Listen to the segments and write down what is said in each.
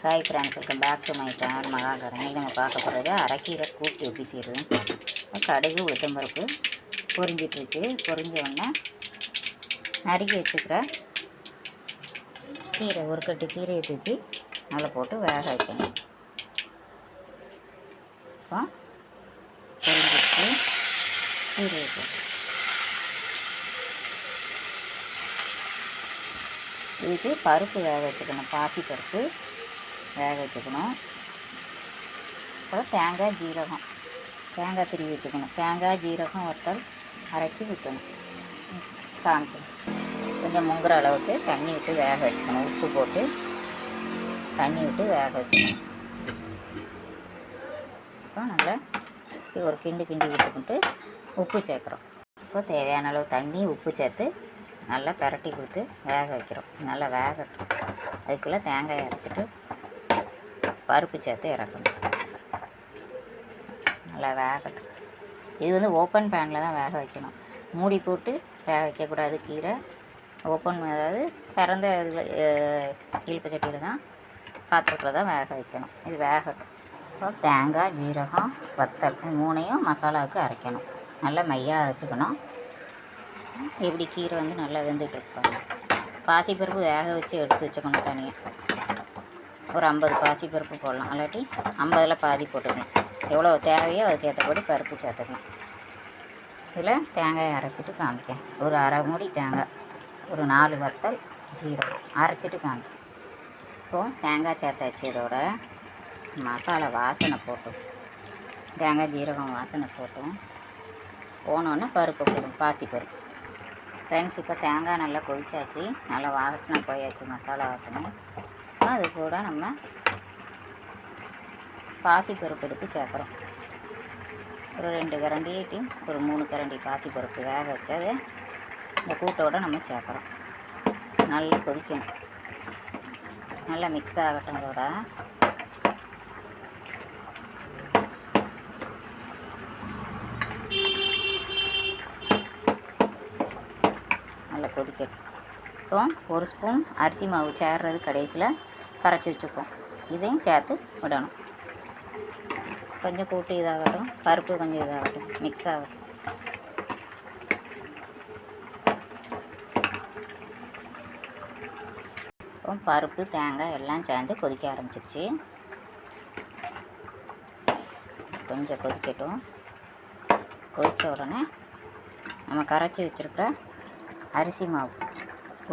Hi friends welcome back to my channel Mahakaran இன்னைக்கு நம்ம பார்க்க போகிறது அரைக்கீரை கூட்டு எப்படி செய்கிறதுன்னு பார்க்கலாம் கடுகு உளுத்தம்பருப்பு பொரிஞ்சிட்ருக்கு. பொரிஞ்ச உடனே நறுக்கி வச்சுக்கிற கீரை ஒரு கட்டு கீரையை தூக்கி நல்லா போட்டு வேக வைக்கணும். இப்போ பொரிஞ்சிட்டு கீரையை போட்டு இதுக்கு பருப்பு வேக வச்சுக்கணும். பாசி பருப்பு வேக வச்சுக்கணும். அப்புறம் தேங்காய் ஜீரகம். தேங்காய் திருவி வச்சுக்கணும். தேங்காய் ஜீரகம் வத்தல் அரைச்சி ஊற்றணும் காமிக்கணும் கொஞ்சம் முங்குற அளவுக்கு தண்ணி விட்டு வேக வச்சுக்கணும். உப்பு போட்டு தண்ணி விட்டு வேக வச்சுக்கணும். இப்போ நல்லா ஒரு கிண்டு கிண்டி விட்டுக்கிட்டு உப்பு சேர்க்குறோம். இப்போ தேவையான அளவு தண்ணி உப்பு சேர்த்து நல்லா பிரட்டி கொடுத்து வேக வைக்கிறோம். நல்லா வேகட்டும். அதுக்குள்ளே தேங்காய் அரைச்சிட்டு பருப்பு சேர்த்து இறக்கணும். நல்லா வேகட்டும். இது வந்து ஓப்பன் பேனில் தான் வேக வைக்கணும். மூடி போட்டு வேக வைக்கக்கூடாது கீரை. ஓப்பன் அதாவது திறந்த இதில் இழுப்பு சட்டியில் தான் பாத்திரத்தில் தான் வேக வைக்கணும். இது வேகட்டும். அப்புறம் தேங்காய் ஜீரகம் வத்தல் இது மூணையும் மசாலாவுக்கு அரைக்கணும். நல்லா மையாக அரைச்சிக்கணும். இப்படி கீரை வந்து நல்லா வெந்துட்டுருப்பாங்க பாசிப்பருப்பு வேக வச்சு எடுத்து வச்சுக்கணும் தனியாக ஒரு ஐம்பது பாசி பருப்பு போடலாம். இல்லாட்டி ஐம்பதில் பாதி போட்டுக்கலாம். எவ்வளோ தேவையோ அதுக்கேற்றபடி பருப்பு சேர்த்துக்கலாம். இதில் தேங்காய் அரைச்சிட்டு காமிக்கேன் ஒரு அரை மூடி தேங்காய் ஒரு நாலு வத்தல் ஜீரகம் அரைச்சிட்டு காமிக்கேன் இப்போது தேங்காய் சேர்த்தாச்சு இதோட. மசாலா வாசனை போட்டோம். தேங்காய் ஜீரகம் வாசனை போட்டோம். போனோன்னே பருப்பு போடும் பாசி பருப்பு. ஃப்ரெண்ட்ஸ் இப்போ தேங்காய் நல்லா கொதிச்சாச்சு. நல்லா வாசனை போயாச்சு மசாலா வாசனை. அது கூட நம்ம பாசி பருப்பு எடுத்து சேர்க்குறோம். ஒரு ரெண்டு கரண்டிட்டு ஒரு மூணு கரண்டி பாசி பருப்பு வேக வச்சது இந்த கூட்டோட நம்ம சேர்க்குறோம். நல்லா கொதிக்கணும். நல்லா மிக்ஸ் ஆகட்டும் அதோட நல்லா கொதிக்கட்டும். இப்போ ஒரு ஸ்பூன் அரிசி மாவு சேர்றது கடைசியில் கரைச்சி வச்சுப்போம். இதையும் சேர்த்து விடணும். கொஞ்சம் கூட்டு இதாகட்டும் பருப்பு கொஞ்சம் இதாகட்டும் மிக்ஸ் ஆகட்டும். அப்புறம் பருப்பு தேங்காய் எல்லாம் சேர்ந்து கொதிக்க ஆரம்பிச்சிருச்சு. கொஞ்சம் கொதிக்கட்டும். கொதித்த உடனே நம்ம கரைச்சி வச்சுருக்கிற அரிசி மாவு.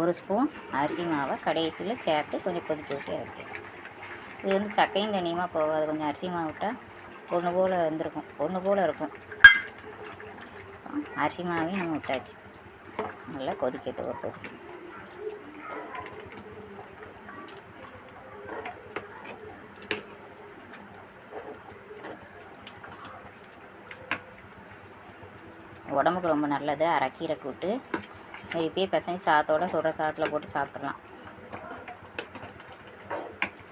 ஒரு ஸ்பூன் அரிசி மாவை கடைசியில் சேர்த்து கொஞ்சம் கொதிக்க விட்டு இறக்கி இது வந்து சக்கையும் தனியமாக போகாது. கொஞ்சம் அரிசி மாவு விட்டால் ஒன்று போல் வந்திருக்கும். ஒன்று போல் இருக்கும். அரிசி மாவையும் நம்ம விட்டாச்சு. நல்லா கொதிக்கட்டு ஒரு கொதி உடம்புக்கு ரொம்ப நல்லது. அரைக்கீரை கூட்டு. இப்பயே பசங்க சாதத்தோட சுடுற சாதத்தில் போட்டு சாப்பிட்றலாம்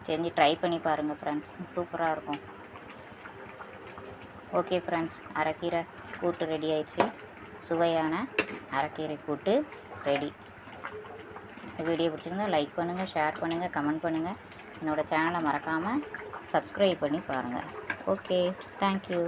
செஞ்சு ட்ரை பண்ணி பாருங்கள் ஃப்ரெண்ட்ஸ் சூப்பராக இருக்கும். ஓகே ஃப்ரெண்ட்ஸ் அரைக்கீரை கூட்டு ரெடி ஆயிடுச்சு. சுவையான அரைக்கீரை கூட்டு ரெடி வீடியோ பிடிச்சிருந்தா லைக் பண்ணுங்கள் ஷேர் பண்ணுங்கள் கமெண்ட் பண்ணுங்கள் என்னோடய சேனலை மறக்காமல் சப்ஸ்கிரைப் பண்ணி பாருங்கள் ஓகே தேங்க்யூ